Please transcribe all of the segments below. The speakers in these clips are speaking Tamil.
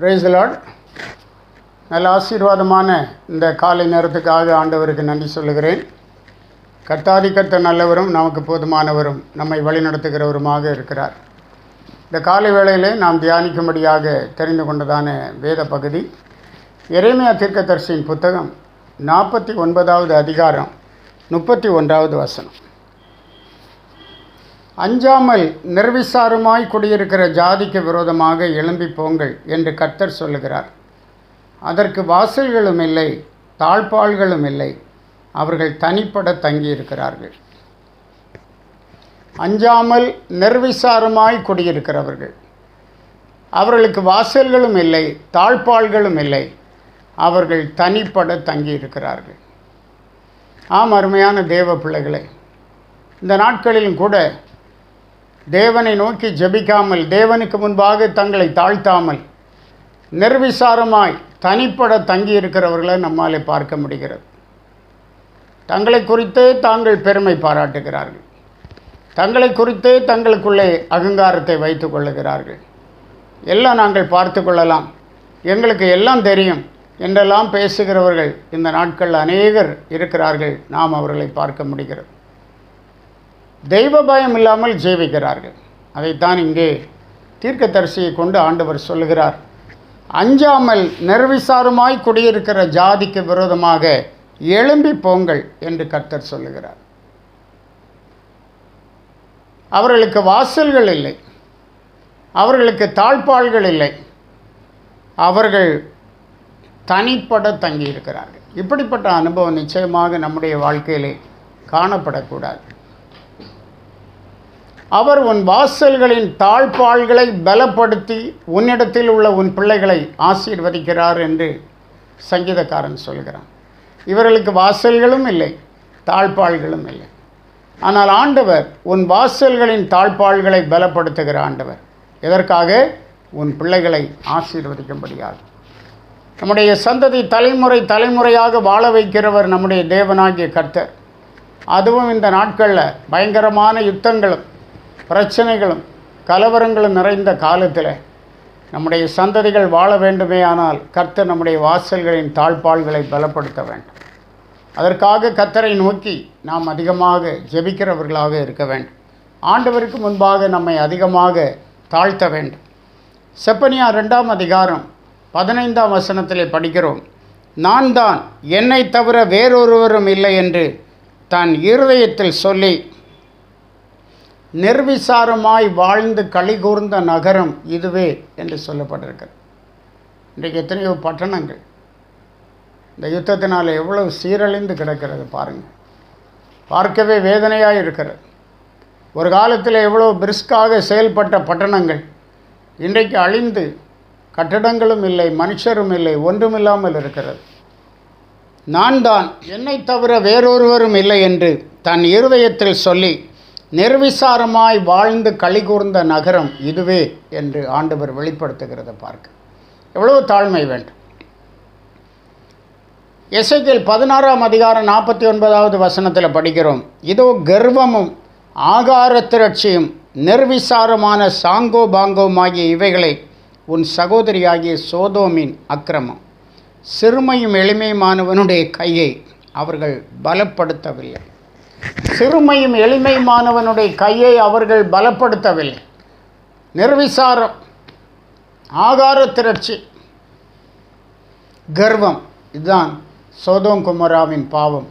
பிரைஸ் லார்ட் நல்ல ஆசீர்வாதமான இந்த காலை நேரத்துக்காக ஆண்டவருக்கு நன்றி சொல்லுகிறேன். கர்த்தாதி கர்த்தர் நல்லவரும் நமக்கு போதுமானவரும் நம்மை வழிநடத்துகிறவருமாக இருக்கிறார். இந்த காலை வேளையிலே நாம் தியானிக்கும்படியாக தெரிந்து கொண்டதான வேத பகுதி இறைமையா தீர்க்கதரிசியின் புத்தகம் நாற்பத்தி ஒன்பதாவது அதிகாரம் முப்பத்தி ஒன்றாவது வசனம். அஞ்சாமல் நிர்விசாரமாய் குடியிருக்கிற ஜாதிக்கு விரோதமாக எழும்பி போங்கள் என்று கர்த்தர் சொல்லுகிறார். அதற்கு வாசல்களும் இல்லை தாழ்பால்களும் இல்லை. அவர்கள் தனிப்பட தங்கியிருக்கிறார்கள். அஞ்சாமல் நிர்விசாரமாய் குடியிருக்கிறவர்கள். அவர்களுக்கு வாசல்களும் இல்லை தாழ்பால்களும் இல்லை. அவர்கள் தனிப்பட தங்கியிருக்கிறார்கள். ஆம் அருமையான தேவ பிள்ளைகளே இந்த நாட்களிலும் கூட தேவனை நோக்கி ஜெபிக்காமல் தேவனுக்கு முன்பாக தங்களை தாழ்த்தாமல் நிர்விசாரமாய் தனிப்பட தங்கியிருக்கிறவர்களை நம்மாலே பார்க்க முடிகிறது. தங்களை குறித்தே தாங்கள் பெருமை பாராட்டுகிறார்கள். தங்களை குறித்தே தங்களுக்குள்ளே அகங்காரத்தை வைத்து கொள்ளுகிறார்கள். எல்லாம் நாங்கள் பார்த்து கொள்ளலாம். எங்களுக்கு எல்லாம் தெரியும் என்றெல்லாம் பேசுகிறவர்கள் இந்த நாட்களில் அநேகர் இருக்கிறார்கள். நாம் அவர்களை பார்க்க முடிகிறது. தெய்வ பயம் இல்லாமல் ஜீவிக்கிறார்கள். அதைத்தான் இங்கே தீர்க்கதரிசியை கொண்டு ஆண்டவர் சொல்லுகிறார். அஞ்சாமல் நிர்விசாரமாய் குடியிருக்கிற ஜாதிக்கு விரோதமாக எழும்பி போங்கள் என்று கர்த்தர் சொல்லுகிறார். அவர்களுக்கு வாசல்கள் இல்லை. அவர்களுக்கு தாழ்பால்கள் இல்லை. அவர்கள் தனிப்பட தங்கியிருக்கிறார்கள். இப்படிப்பட்ட அனுபவம் நிச்சயமாக நம்முடைய வாழ்க்கையிலே காணப்படக்கூடாது. அவர் உன் வாசல்களின் தாழ்பாள்களை பலப்படுத்தி உன்னிடத்தில் உள்ள உன் பிள்ளைகளை ஆசீர்வதிக்கிறார் என்று சங்கீதக்காரன் சொல்கிறான். இவர்களுக்கு வாசல்களும் இல்லை தாழ்பாள்களும் இல்லை. ஆனால் ஆண்டவர் உன் வாசல்களின் தாழ்பாள்களை பலப்படுத்துகிற ஆண்டவர். எதற்காக? உன் பிள்ளைகளை ஆசீர்வதிக்கும்படியாக. நம்முடைய சந்ததி தலைமுறை தலைமுறையாக வாழ வைக்கிறவர் நம்முடைய தேவனாகிய கர்த்தர். அதுவும் இந்த நாட்களில் பயங்கரமான யுத்தங்களும் பிரச்சனைகளும் கலவரங்களும் நிறைந்த காலத்தில் நம்முடைய சந்ததிகள் வாழ வேண்டுமே ஆனால் கர்த்தர் நம்முடைய வாசல்களின் தாழ்பால்களை பலப்படுத்த வேண்டும். அதற்காக கத்தரை நோக்கி நாம் அதிகமாக ஜெபிக்கிறவர்களாக இருக்க வேண்டும். ஆண்டவருக்கு முன்பாக நம்மை அதிகமாக தாழ்த்த வேண்டும். செப்பனியா ரெண்டாம் அதிகாரம் பதினைந்தாம் வசனத்திலே படிக்கிறோம் நான் தான் என்னை தவிர வேறொருவரும் இல்லை என்று தன் இருதயத்தில் சொல்லி நிர்விசாரமாய் வாழ்ந்து கலிகூர்ந்த நகரம் இதுவே என்று சொல்லப்பட்டிருக்கிறது. இன்றைக்கு எத்தனையோ பட்டணங்கள். இந்த யுத்தத்தினால் எவ்வளவு சீரழிந்து கிடக்கிறது பாருங்கள் பார்க்கவே வேதனையாக இருக்கிறது. ஒரு காலத்தில் எவ்வளோ பிரிஸ்காக செயல்பட்ட பட்டணங்கள். இன்றைக்கு அழிந்து கட்டடங்களும் இல்லை மனுஷரும் இல்லை ஒன்றுமில்லாமல் இருக்கிறது. நான் தான் என்னை தவிர வேறொருவரும் இல்லை என்று தன் இருதயத்தில் சொல்லி நிர்விசாரமாய் வாழ்ந்து கலிகூர்ந்த நகரம் இதுவே என்று ஆண்டவர் வெளிப்படுத்துகிறத பார்க்க. எவ்வளவு தாழ்மை வேண்டும். எசைக்கில் பதினாறாம் அதிகாரம் நாற்பத்தி ஒன்பதாவது வசனத்தில் படிக்கிறோம். இதோ கர்வமும் ஆகார திரட்சியும் நிர்விசாரமான சாங்கோ பாங்கோமாகிய இவைகளை உன் சகோதரியாகிய சோதோமின் அக்கிரமம். சிறுமையும் எளிமையுமானவனுடைய கையை அவர்கள் பலப்படுத்தவில்லை. சிறுமையும் எளிமையுமானவனுடைய கையை அவர்கள் பலப்படுத்தவில்லை. நிர்விசாரம் ஆகார திரட்சி கர்வம் இதுதான் சோதோம் குமராவின் பாவம்.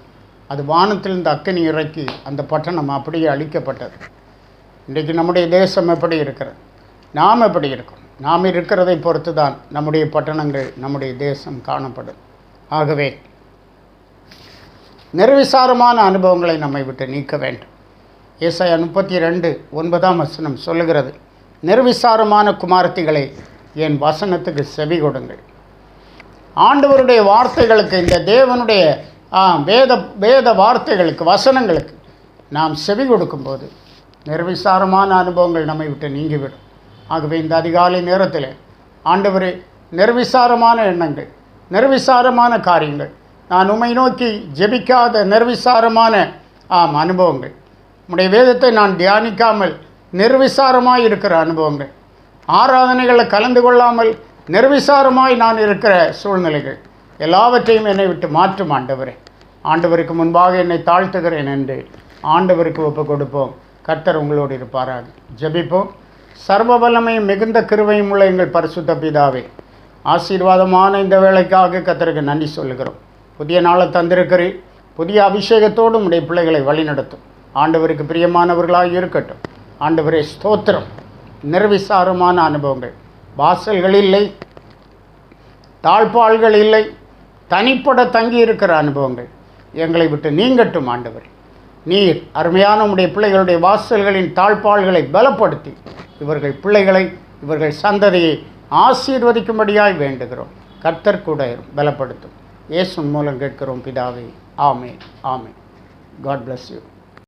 அது வானத்திலிருந்து அக்கனி இறக்கி அந்த பட்டணம் அப்படியே அழிக்கப்பட்டது. இன்றைக்கு நம்முடைய தேசம் எப்படி இருக்கிறது? நாம் எப்படி இருக்கோம்? நாம் இருக்கிறதை பொறுத்து தான் நம்முடைய பட்டணங்கள் நம்முடைய தேசம் காணப்படும். ஆகவே நிர்விசாரமான அனுபவங்களை நம்மை விட்டு நீக்க வேண்டும். இசை முப்பத்தி ரெண்டு ஒன்பதாம் வசனம் சொல்லுகிறது நிர்விசாரமான குமார்த்திகளை என் வசனத்துக்கு செவி கொடுங்கள். ஆண்டவருடைய வார்த்தைகளுக்கு இந்த தேவனுடைய வேத வேத வார்த்தைகளுக்கு வசனங்களுக்கு நாம் செவி கொடுக்கும்போது நிர்விசாரமான அனுபவங்கள் நம்மை விட்டு நீங்கிவிடும். ஆகவே இந்த அதிகாலை நேரத்தில் ஆண்டவரே நிர்விசாரமான எண்ணங்கள் நிர்விசாரமான காரியங்கள் நான் உம்மை நோக்கி ஜெபிக்காத நிர்விசாரமான ஆம் அனுபவங்கள். உடைய வேதத்தை நான் தியானிக்காமல் நிர்விசாரமாக இருக்கிற அனுபவங்கள். ஆராதனைகளில் கலந்து கொள்ளாமல் நிர்விசாரமாய் நான் இருக்கிற சூழ்நிலைகள் எல்லாவற்றையும் என்னை விட்டு மாற்றும் ஆண்டவரே. ஆண்டவருக்கு முன்பாக என்னை தாழ்த்துகிறேன் என்று ஆண்டவருக்கு ஒப்பு கொடுப்போம். கர்த்தர் உங்களோடு இருப்பாராக. ஜெபிப்போம். சர்வ வல்லமையும் மிகுந்த கிருவையும் உள்ள எங்கள் பரிசுத்த பிதாவே ஆசீர்வாதமான இந்த வேலைக்காக கத்தருக்கு நன்றி சொல்லுகிறோம். புதிய நாளை தந்திருக்கிறேன். புதிய அபிஷேகத்தோடு உடைய பிள்ளைகளை வழிநடத்தும். ஆண்டவருக்கு பிரியமானவர்களாக இருக்கட்டும். ஆண்டவரே ஸ்தோத்திரம். நிர்விசாரமான அனுபவங்கள். வாசல்கள் இல்லை. தாழ்பால்கள் இல்லை. தனிப்பட தங்கி இருக்கிற அனுபவங்கள். எங்களை விட்டு நீங்கட்டும் ஆண்டவர். நீர் அருமையான உடைய பிள்ளைகளுடைய வாசல்களின் தாழ்பால்களை பலப்படுத்தி இவர்கள் பிள்ளைகளை இவர்கள் சந்ததியை ஆசீர்வதிக்கும்படியாய் வேண்டுகிறோம். கர்த்தர் கூட பலப்படுத்தும். இயேசு மூலம் கேட்கிறோம் பிதாவே. ஆமே ஆமே காட் பிளஸ் யூ